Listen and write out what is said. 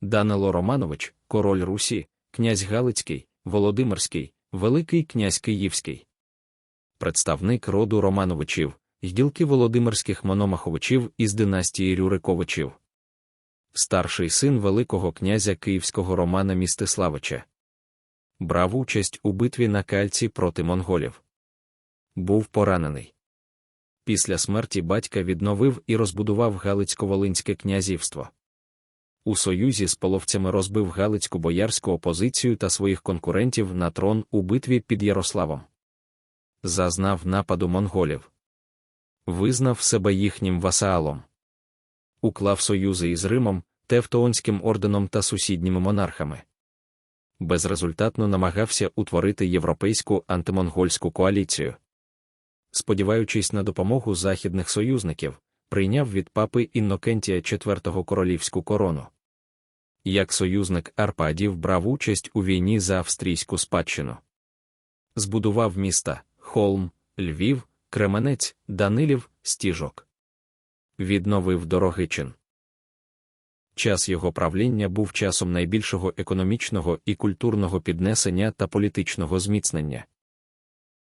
Данило Романович, король Русі, князь Галицький, Володимирський, Великий князь Київський. Представник роду Романовичів, й Володимирських Мономаховичів із династії Рюриковичів. Старший син Великого князя Київського Романа Містиславича. Брав участь у битві на кальці проти монголів. Був поранений. Після смерті батька відновив і розбудував Галицько-Волинське князівство. У союзі з половцями розбив Галицьку боярську опозицію та своїх конкурентів на трон у битві під Ярославом. Зазнав нападу монголів. Визнав себе їхнім васаалом. Уклав союзи із Римом, Тевтоонським орденом та сусідніми монархами. Безрезультатно намагався утворити європейську антимонгольську коаліцію. Сподіваючись на допомогу західних союзників, прийняв від папи Іннокентія IV королівську корону. Як союзник Арпадів брав участь у війні за австрійську спадщину. Збудував міста Холм, Львів, Кременець, Данилів, Стіжок. Відновив Дорогичин. Час його правління був часом найбільшого економічного і культурного піднесення та політичного зміцнення.